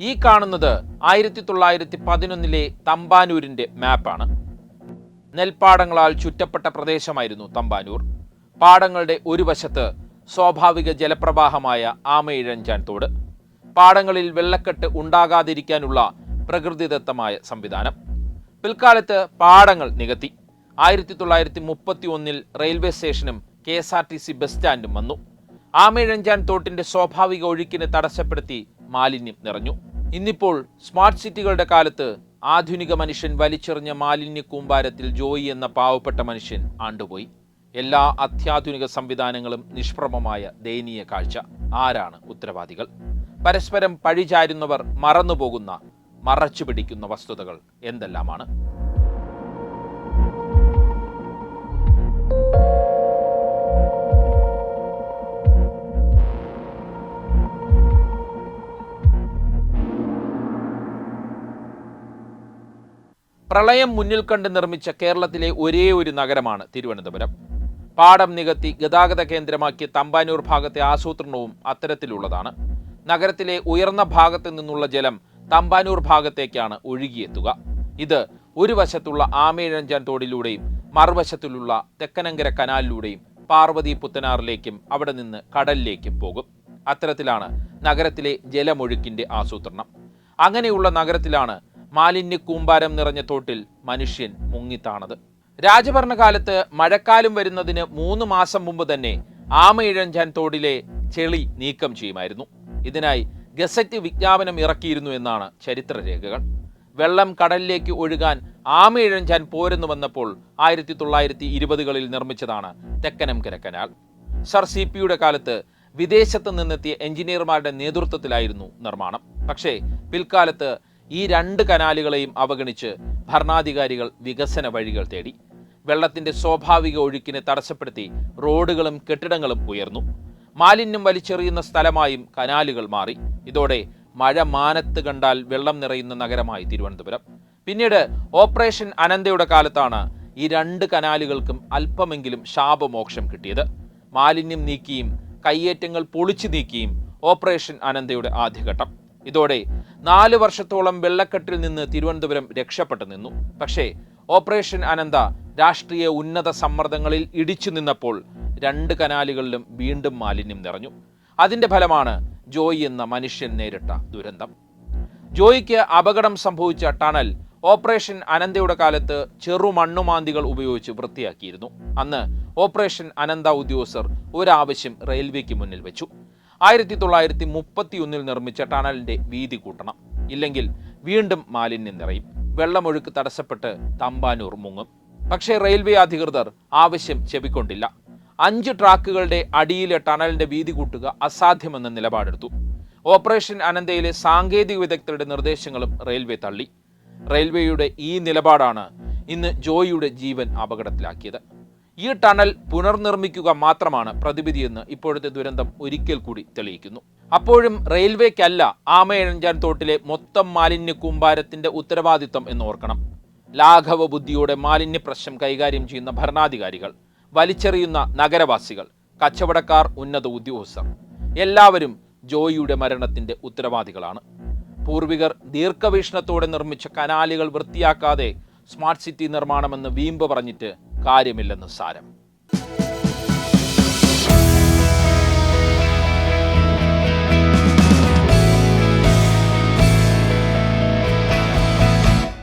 ഈ കാണുന്നത് ആയിരത്തി തൊള്ളായിരത്തി പതിനൊന്നിലെ തമ്പാനൂരിന്റെ മാപ്പാണ്. നെൽപ്പാടങ്ങളാൽ ചുറ്റപ്പെട്ട പ്രദേശമായിരുന്നു തമ്പാനൂർ. പാടങ്ങളുടെ ഒരു വശത്ത് സ്വാഭാവിക ജലപ്രവാഹമായ ആമയിഴഞ്ചാൻ തോട്. പാടങ്ങളിൽ വെള്ളക്കെട്ട് ഉണ്ടാകാതിരിക്കാനുള്ള പ്രകൃതിദത്തമായ സംവിധാനം. പിൽക്കാലത്ത് പാടങ്ങൾ നികത്തി. ആയിരത്തി തൊള്ളായിരത്തി മുപ്പത്തി ഒന്നിൽ റെയിൽവേ സ്റ്റേഷനും K S R T C bus സ്റ്റാൻഡും വന്നു. ആമയിഴഞ്ചാൻ തോട്ടിന്റെ സ്വാഭാവിക ഒഴുക്കിനെ തടസ്സപ്പെടുത്തി മാലിന്യം നിറഞ്ഞു. ഇന്നിപ്പോൾ സ്മാർട്ട് സിറ്റികളുടെ കാലത്ത് ആധുനിക മനുഷ്യൻ വലിച്ചെറിഞ്ഞ മാലിന്യ കൂമ്പാരത്തിൽ ജോയി എന്ന പാവപ്പെട്ട മനുഷ്യൻ ആണ്ടുപോയി. എല്ലാ അത്യാധുനിക സംവിധാനങ്ങളും നിഷ്പ്രമമായ ദയനീയ കാഴ്ച. ആരാണ് ഉത്തരവാദികൾ? പരസ്പരം പഴിചാരുന്നവർ മറന്നുപോകുന്ന മറച്ചു പിടിക്കുന്ന വസ്തുതകൾ എന്തെല്ലാമാണ്? പ്രളയം മുന്നിൽ കണ്ട് നിർമ്മിച്ച കേരളത്തിലെ ഒരേ ഒരു നഗരമാണ് തിരുവനന്തപുരം. പാടം നികത്തി ഗതാഗത കേന്ദ്രമാക്കിയ തമ്പാനൂർ ഭാഗത്തെ ആസൂത്രണവും അത്തരത്തിലുള്ളതാണ്. നഗരത്തിലെ ഉയർന്ന ഭാഗത്തു നിന്നുള്ള ജലം തമ്പാനൂർ ഭാഗത്തേക്കാണ് ഒഴുകിയെത്തുക. ഇത് ഒരു വശത്തുള്ള ആമേഴഞ്ചാൻ തോടിലൂടെയും മറുവശത്തിലുള്ള തെക്കനങ്കര കനാലിലൂടെയും പാർവതി പുത്തനാറിലേക്കും അവിടെ നിന്ന് കടലിലേക്കും പോകും. അത്തരത്തിലാണ് നഗരത്തിലെ ജലമൊഴുക്കിന്റെ ആസൂത്രണം. അങ്ങനെയുള്ള നഗരത്തിലാണ് മാലിന്യ കൂമ്പാരം നിറഞ്ഞ തോട്ടിൽ മനുഷ്യൻ മുങ്ങിത്താണത്. രാജഭരണകാലത്ത് മഴക്കാലം വരുന്നതിന് മൂന്ന് മാസം മുമ്പ് തന്നെ ആമയിഴഞ്ചാൻ തോടിലെ ചെളി നീക്കം ചെയ്യുമായിരുന്നു. ഇതിനായി ഗസറ്റ് വിജ്ഞാപനം ഇറക്കിയിരുന്നു എന്നാണ് ചരിത്രരേഖകൾ. വെള്ളം കടലിലേക്ക് ഒഴുകാൻ ആമയിഴഞ്ചാൻ പോരെന്ന് വന്നപ്പോൾ ആയിരത്തി തൊള്ളായിരത്തി ഇരുപതുകളിൽ നിർമ്മിച്ചതാണ് തെക്കനം കനാൽ. സർ സി പിയുടെ കാലത്ത് വിദേശത്ത് നിന്നെത്തിയ എഞ്ചിനീയർമാരുടെ നേതൃത്വത്തിലായിരുന്നു നിർമ്മാണം. പക്ഷേ പിൽക്കാലത്ത് ഈ രണ്ട് കനാലുകളെയും അവഗണിച്ച് ഭരണാധികാരികൾ വികസന വഴികൾ തേടി. വെള്ളത്തിന്റെ സ്വാഭാവിക ഒഴുക്കിനെ തടസ്സപ്പെടുത്തി റോഡുകളും കെട്ടിടങ്ങളും ഉയർന്നു. മാലിന്യം വലിച്ചെറിയുന്ന സ്ഥലമായും കനാലുകൾ മാറി. ഇതോടെ മഴ മാനത്ത് കണ്ടാൽ വെള്ളം നിറയുന്ന നഗരമായി തിരുവനന്തപുരം. പിന്നീട് ഓപ്പറേഷൻ അനന്തയുടെ കാലത്താണ് ഈ രണ്ട് കനാലുകൾക്കും അല്പമെങ്കിലും ശാപമോക്ഷം കിട്ടിയത്. മാലിന്യം നീക്കിയും കയ്യേറ്റങ്ങൾ പൊളിച്ചു നീക്കിയും ഓപ്പറേഷൻ അനന്തയുടെ ആദ്യഘട്ടം. ഇതോടെ നാല് വർഷത്തോളം വെള്ളക്കെട്ടിൽ നിന്ന് തിരുവനന്തപുരം രക്ഷപ്പെട്ടു നിന്നു. പക്ഷേ ഓപ്പറേഷൻ അനന്ത രാഷ്ട്രീയ ഉന്നത സമ്മർദ്ദങ്ങളിൽ ഇടിച്ചു നിന്നപ്പോൾ രണ്ട് കനാലുകളിലും വീണ്ടും മാലിന്യം നിറഞ്ഞു. അതിന്റെ ഫലമാണ് ജോയി എന്ന മനുഷ്യൻ നേരിട്ട ദുരന്തം. ജോയിക്ക് അപകടം സംഭവിച്ച ടണൽ ഓപ്പറേഷൻ അനന്തയുടെ കാലത്ത് ചെറു മണ്ണുമാന്തികൾ ഉപയോഗിച്ച് വൃത്തിയാക്കിയിരുന്നു. അന്ന് ഓപ്പറേഷൻ അനന്ത ഉദ്യോഗസ്ഥർ ഒരാവശ്യം റെയിൽവേക്ക് മുന്നിൽ വെച്ചു. ആയിരത്തി തൊള്ളായിരത്തി മുപ്പത്തിയൊന്നിൽ നിർമ്മിച്ച ടണലിന്റെ വീതി കൂട്ടണം. ഇല്ലെങ്കിൽ വീണ്ടും മാലിന്യം നിറയും. വെള്ളമൊഴുക്ക് തടസ്സപ്പെട്ട് തമ്പാനൂർ മുങ്ങും. പക്ഷേ റെയിൽവേ അധികൃതർ ആവശ്യം ചെവിക്കൊണ്ടില്ല. അഞ്ച് ട്രാക്കുകളുടെ അടിയിലെ ടണലിന്റെ വീതി കൂട്ടുക അസാധ്യമെന്ന നിലപാടെടുത്തു. ഓപ്പറേഷൻ അനന്തയിലെ സാങ്കേതിക വിദഗ്ധരുടെ നിർദ്ദേശങ്ങളും റെയിൽവേ തള്ളി. റെയിൽവേയുടെ ഈ നിലപാടാണ് ഇന്ന് ജോയിയുടെ ജീവൻ അപകടത്തിലാക്കിയത്. ഈ ടണൽ പുനർനിർമ്മിക്കുക മാത്രമാണ് പ്രതിവിധിയെന്ന് ഇപ്പോഴത്തെ ദുരന്തം ഒരിക്കൽ കൂടി തെളിയിക്കുന്നു. അപ്പോഴും റെയിൽവേക്കല്ല ആമയഴഞ്ചാൻ തോട്ടിലെ മൊത്തം മാലിന്യ കൂമ്പാരത്തിന്റെ ഉത്തരവാദിത്വം എന്ന് ഓർക്കണം. ലാഘവ ബുദ്ധിയോടെ മാലിന്യ പ്രശ്നം കൈകാര്യം ചെയ്യുന്ന ഭരണാധികാരികൾ വലിച്ചെറിയുന്ന നഗരവാസികൾ കച്ചവടക്കാർ ഉന്നത ഉദ്യോഗസ്ഥർ എല്ലാവരും ജോയിയുടെ മരണത്തിന്റെ ഉത്തരവാദികളാണ്. പൂർവികർ ദീർഘവീക്ഷണത്തോടെ നിർമ്മിച്ച കനാലുകൾ വൃത്തിയാക്കാതെ സ്മാർട്ട് സിറ്റി നിർമ്മാണമെന്ന് വീമ്പ് പറഞ്ഞിട്ട് കാര്യമില്ലെന്ന് സാരം.